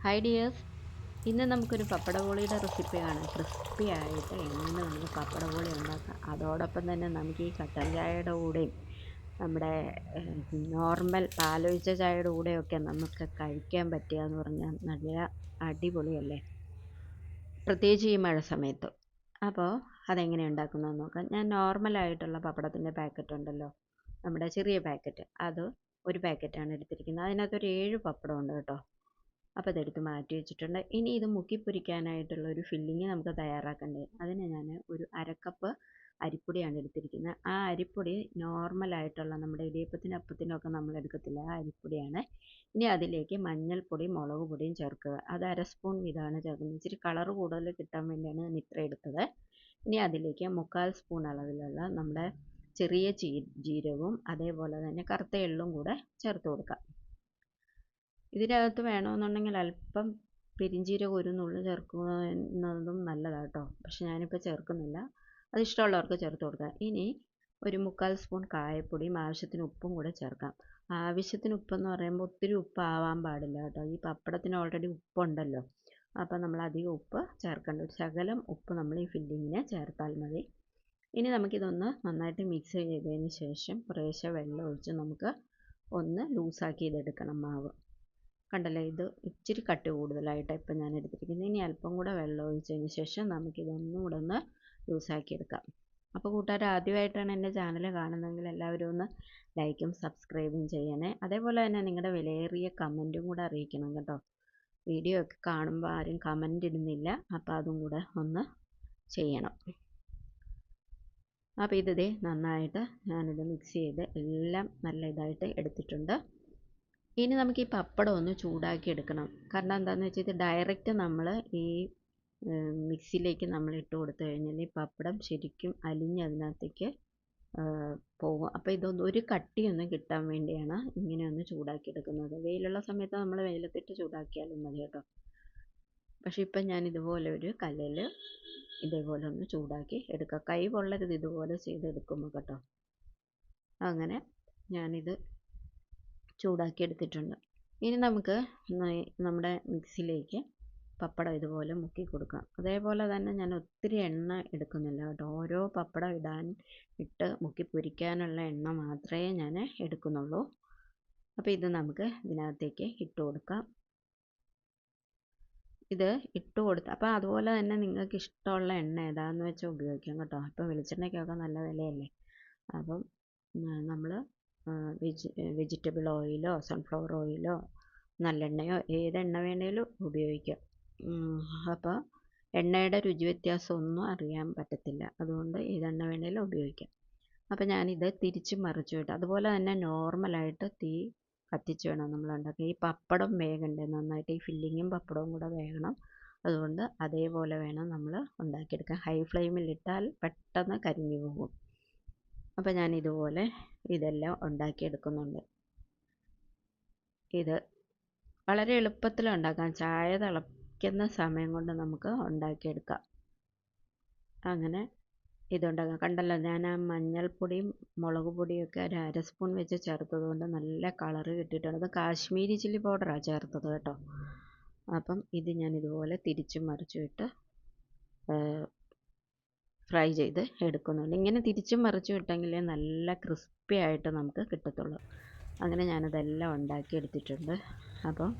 Hi dears ഇന്ന് നമുക്കൊരു പപ്പട ബോളിയുടെ recipe കാണാം ക്രിസ്പി ആയിട്ട് എങ്ങനെ നമുക്ക് പപ്പട ബോളി ഉണ്ടാക്കാം. അതോടൊപ്പം തന്നെ നമുക്ക് ഈ കട്ടൻ ചായയുടെ കൂടെയും നമ്മുടെ നോർമൽ പാലൊഴിച്ച ചായയുടെ കൂടെയൊക്കെ നമുക്ക് കഴിക്കാൻ പറ്റുക എന്ന് പറഞ്ഞാൽ നല്ല അടിപൊളിയല്ലേ? പ്രത്യേകിച്ച് ഈ മഴ സമയത്ത്. അപ്പോൾ അതെങ്ങനെ ഉണ്ടാക്കുന്നതെന്ന് നോക്കാം. ഞാൻ നോർമലായിട്ടുള്ള പപ്പടത്തിന്റെ പാക്കറ്റ് ഉണ്ടല്ലോ. നമ്മുടെ ചെറിയ പാക്കറ്റ് അത് ഒരു പാക്കറ്റാണ് എടുത്തിരിക്കുന്നത്. അതിനകത്തൊരു ഏഴ് പപ്പടം ഉണ്ട് കേട്ടോ. അപ്പോൾ അതെടുത്ത് മാറ്റി വെച്ചിട്ടുണ്ട്. ഇനി ഇത് മുക്കി പൊരിക്കാനായിട്ടുള്ള ഒരു ഫില്ലിങ് നമുക്ക് തയ്യാറാക്കണ്ടേ അതിന് ഞാൻ ഒരു അരക്കപ്പ് അരിപ്പൊടിയാണ് എടുത്തിരിക്കുന്നത്. ആ അരിപ്പൊടി നോർമലായിട്ടുള്ള നമ്മുടെ ഇടിയപ്പത്തിനും അപ്പത്തിനൊക്കെ നമ്മൾ എടുക്കത്തില്ല. ആ അരിപ്പൊടിയാണ്. ഇനി അതിലേക്ക് മഞ്ഞൾപ്പൊടി മുളക് പൊടിയും ചേർക്കുക. അത് അര സ്പൂൺ വീതമാണ് ചേർക്കുന്നത്. ഇച്ചിരി കളർ കൂടുതൽ കിട്ടാൻ വേണ്ടിയാണ് ഞാൻ ഇത്ര എടുത്തത്. ഇനി അതിലേക്ക് മുക്കാൽ സ്പൂൺ അളവിലുള്ള നമ്മുടെ ചെറിയ ജീരകവും അതേപോലെ തന്നെ കറുത്ത എള്ളും കൂടെ ചേർത്ത് കൊടുക്കാം. ഇതിനകത്ത് വേണമെന്നുണ്ടെങ്കിൽ അല്പം പെരിഞ്ജീരകം ഒരു നുള്ളു ചേർക്കുന്നതും നല്ലതാണ് കേട്ടോ പക്ഷെ ഞാനിപ്പോൾ ചേർക്കുന്നില്ല. അത് ഇഷ്ടമുള്ളവർക്ക് ചേർത്ത് കൊടുക്കാം. ഇനി ഒരു മുക്കാൽ സ്പൂൺ കായപ്പൊടിയും ആവശ്യത്തിന് ഉപ്പും കൂടെ ചേർക്കാം. ആവശ്യത്തിന് ഉപ്പെന്ന് പറയുമ്പോൾ ഒത്തിരി ഉപ്പ് ആവാൻ പാടില്ല കേട്ടോ ഈ പപ്പടത്തിന് ഓൾറെഡി ഉപ്പുണ്ടല്ലോ. അപ്പോൾ നമ്മൾ അധികം ഉപ്പ് ചേർക്കേണ്ട. ഒരു ശകലം ഉപ്പ് നമ്മൾ ഈ ഫില്ലിങ്ങിന് ചേർത്താൽ മതി. ഇനി നമുക്കിതൊന്ന് നന്നായിട്ട് മിക്സ് ചെയ്തതിന് ശേഷം കുറേശ്ശെ വെള്ളം ഒഴിച്ച് നമുക്ക് ഒന്ന് ലൂസാക്കി ഇതെടുക്കണം മാവ്. കണ്ടല്ലോ? ഇത് ഇച്ചിരി കട്ടി കൂടുതലായിട്ട് ഇപ്പം ഞാൻ എടുത്തിരിക്കുന്നത്. ഇനി അല്പം കൂടെ വെള്ളം ഒഴിച്ചതിന് ശേഷം നമുക്കിതൊന്നും കൂടെ ഒന്ന് ലൂസാക്കി എടുക്കാം. അപ്പോൾ കൂട്ടുകാർ ആദ്യമായിട്ടാണ് എന്റെ ചാനൽ കാണുന്നതെങ്കിൽ എല്ലാവരും ഒന്ന് ലൈക്കും സബ്സ്ക്രൈബും ചെയ്യണേ. അതേപോലെ തന്നെ നിങ്ങളുടെ വിലയേറിയ കമന്റും കൂടെ അറിയിക്കണം കേട്ടോ. വീഡിയോ ഒക്കെ കാണുമ്പോൾ ആരും കമന്റ് ഇടുന്നില്ല. അപ്പോൾ അതും കൂടെ ഒന്ന് ചെയ്യണം. അപ്പോൾ ഇത് നന്നായിട്ട് ഞാനിത് മിക്സ് ചെയ്ത് എല്ലാം നല്ല ഇതായിട്ട് എടുത്തിട്ടുണ്ട്. ഇനി നമുക്ക് ഈ പപ്പടം ഒന്ന് ചൂടാക്കി എടുക്കണം. കാരണം എന്താണെന്ന് വെച്ചാൽ ഇത് ഡയറക്റ്റ് നമ്മൾ ഈ മിക്സിയിലേക്ക് നമ്മൾ ഇട്ട് കൊടുത്തു കഴിഞ്ഞാൽ ഈ പപ്പടം ശരിക്കും അലിഞ്ഞ് അതിനകത്തേക്ക് പോകും അപ്പോൾ ഇതൊന്ന് ഒരു കട്ടിയൊന്നും കിട്ടാൻ വേണ്ടിയാണ് ഇങ്ങനെ ഒന്ന് ചൂടാക്കി എടുക്കുന്നത്. വെയിലുള്ള സമയത്ത് നമ്മൾ വെയിലത്തിട്ട് ചൂടാക്കിയാലും മതി കേട്ടോ. പക്ഷേ ഇപ്പം ഞാൻ ഇതുപോലെ ഒരു കല്ലിൽ ഇതേപോലെ ഒന്ന് ചൂടാക്കി എടുക്കുക കൈ പൊള്ളരുത് ഇതുപോലെ ചെയ്തെടുക്കുമ്പോൾ കേട്ടോ. അങ്ങനെ ഞാനിത് ചൂടാക്കി എടുത്തിട്ടുണ്ട് ഇനി നമുക്ക് നമ്മുടെ മിക്സിയിലേക്ക് പപ്പടം ഇതുപോലെ മുക്കി കൊടുക്കാം. അതേപോലെ തന്നെ ഞാൻ ഒത്തിരി എണ്ണ എടുക്കുന്നില്ല കേട്ടോ. ഓരോ പപ്പടം ഇടാൻ ഇട്ട് മുക്കി പൊരിക്കാനുള്ള എണ്ണ മാത്രമേ ഞാൻ എടുക്കുന്നുള്ളൂ. അപ്പോൾ ഇത് നമുക്ക് ഇതിനകത്തേക്ക് ഇട്ട് കൊടുക്കാം. ഇത് ഇട്ട് കൊടുത്ത് അപ്പോൾ അതുപോലെ തന്നെ നിങ്ങൾക്ക് ഇഷ്ടമുള്ള എണ്ണ ഏതാണെന്ന് വെച്ചാൽ ഉപയോഗിക്കാം കേട്ടോ. ഇപ്പോൾ വെളിച്ചെണ്ണയ്ക്കൊക്കെ നല്ല വിലയല്ലേ. അപ്പം നമ്മൾ വെജി വെജിറ്റബിൾ ഓയിലോ സൺഫ്ലവർ ഓയിലോ നല്ലെണ്ണയോ ഏതെണ്ണ വേണേലും ഉപയോഗിക്കാം. അപ്പോൾ എണ്ണയുടെ രുചി വ്യത്യാസം ഒന്നും അറിയാൻ പറ്റത്തില്ല. അതുകൊണ്ട് ഏതെണ്ണ വേണേലും ഉപയോഗിക്കാം. അപ്പോൾ ഞാനിത് തിരിച്ച് മറിച്ച് വിട്ടു. അതുപോലെ തന്നെ നോർമലായിട്ട് തീ കത്തിച്ച് വേണം നമ്മൾ ഉണ്ടാക്കുക ഈ പപ്പടം വേകണ്ടേ നന്നായിട്ട് ഈ ഫില്ലിങ്ങും പപ്പടവും കൂടെ വേകണം. അതുകൊണ്ട് അതേപോലെ വേണം നമ്മൾ ഉണ്ടാക്കിയെടുക്കാൻ. ഹൈ ഫ്ലെയിമിലിട്ടാൽ പെട്ടെന്ന് കരിഞ്ഞു പോകും. അപ്പോൾ ഞാൻ ഇതുപോലെ ഇതെല്ലാം ഉണ്ടാക്കിയെടുക്കുന്നുണ്ട്. ഇത് വളരെ എളുപ്പത്തിൽ ഉണ്ടാക്കാം. ചായ തിളയ്ക്കുന്ന സമയം കൊണ്ട് നമുക്ക് ഉണ്ടാക്കിയെടുക്കാം. അങ്ങനെ ഇതുണ്ടാക്കാം. കണ്ടല്ലോ ഞാൻ ആ മഞ്ഞൾപ്പൊടിയും മുളക് പൊടിയൊക്കെ ഒരു അര സ്പൂൺ വെച്ച് ചേർത്തത് കൊണ്ട് നല്ല കളർ കിട്ടിയിട്ടുണ്ട്. അത് കാശ്മീരി ചില്ലി പൗഡറാണ് ചേർത്തത് കേട്ടോ. അപ്പം ഇത് ഞാൻ ഇതുപോലെ തിരിച്ചും മറിച്ചും ഇട്ട് ഫ്രൈ ചെയ്ത് എടുക്കുന്നുണ്ട്. ഇങ്ങനെ തിരിച്ചും മറിച്ചും ഇട്ടെങ്കിലേ നല്ല ക്രിസ്പി ആയിട്ട് നമുക്ക് കിട്ടത്തുള്ളൂ. അങ്ങനെ ഞാനതെല്ലാം ഉണ്ടാക്കി എടുത്തിട്ടുണ്ട്. അപ്പം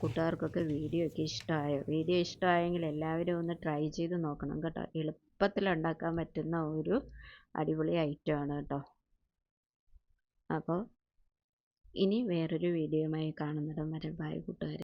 കൂട്ടുകാർക്കൊക്കെ വീഡിയോ ഒക്കെ ഇഷ്ടമായോ? വീഡിയോ ഇഷ്ടമായെങ്കിൽ എല്ലാവരും ഒന്ന് ട്രൈ ചെയ്ത് നോക്കണം കേട്ടോ. എളുപ്പത്തിൽ ഉണ്ടാക്കാൻ പറ്റുന്ന ഒരു അടിപൊളി ഐറ്റമാണ് കേട്ടോ. അപ്പോൾ ഇനി വേറൊരു വീഡിയോയുമായി കാണുന്നിടം വരെ. ബൈ കൂട്ടുകാർ